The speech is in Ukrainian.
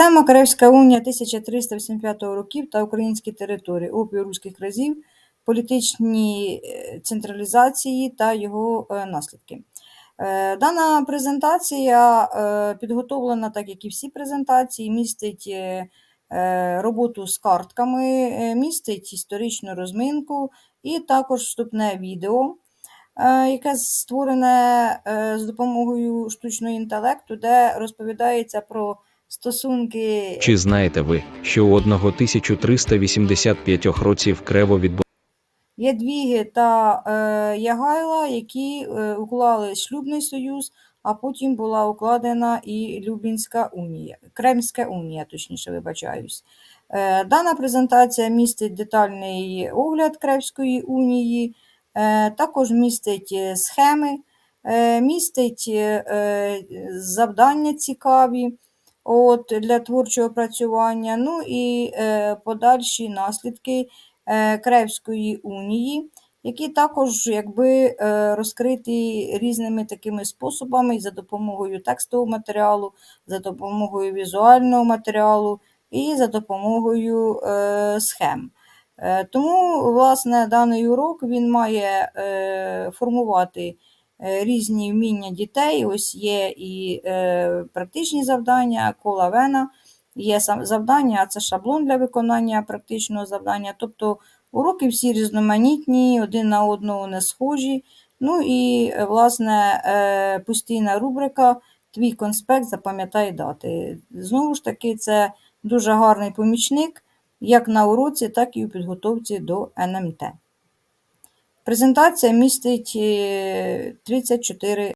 Тема Карельська унія 1385 років та українські території, опір руських разів, політичні е, централізації та його е, наслідки. Е, Дана презентація підготовлена, так як і всі презентації, містить роботу з картками, містить історичну розминку і також вступне відео, яке створене з допомогою штучного інтелекту, де розповідається про стосунки Чи знаєте ви, що у 1385 років крево відбу... Ядвіги та е, Ягайла, які е, уклали шлюбний союз, а потім була укладена і Люблінська унія, Кремська унія, точніше, вибачаюсь. Е, дана презентація містить детальний огляд Кремської унії, е, також містить е, схеми, е, містить е, е, завдання цікаві от, для творчого опрацювання, ну і е, подальші наслідки е, Кревської унії, які також якби, е, розкриті різними такими способами за допомогою текстового матеріалу, за допомогою візуального матеріалу і за допомогою е, схем. Е, Тому, власне, даний урок він має е, формувати різні вміння дітей. Ось є і е, практичні завдання, кола вена, є завдання, а це шаблон для виконання практичного завдання. Тобто уроки всі різноманітні, один на одного не схожі. Ну і, е, власне, е, постійна рубрика Твій конспект запам'ятай дати. Знову ж таки, це дуже гарний помічник як на уроці, так і у підготовці до НМТ. Презентація містить е, 34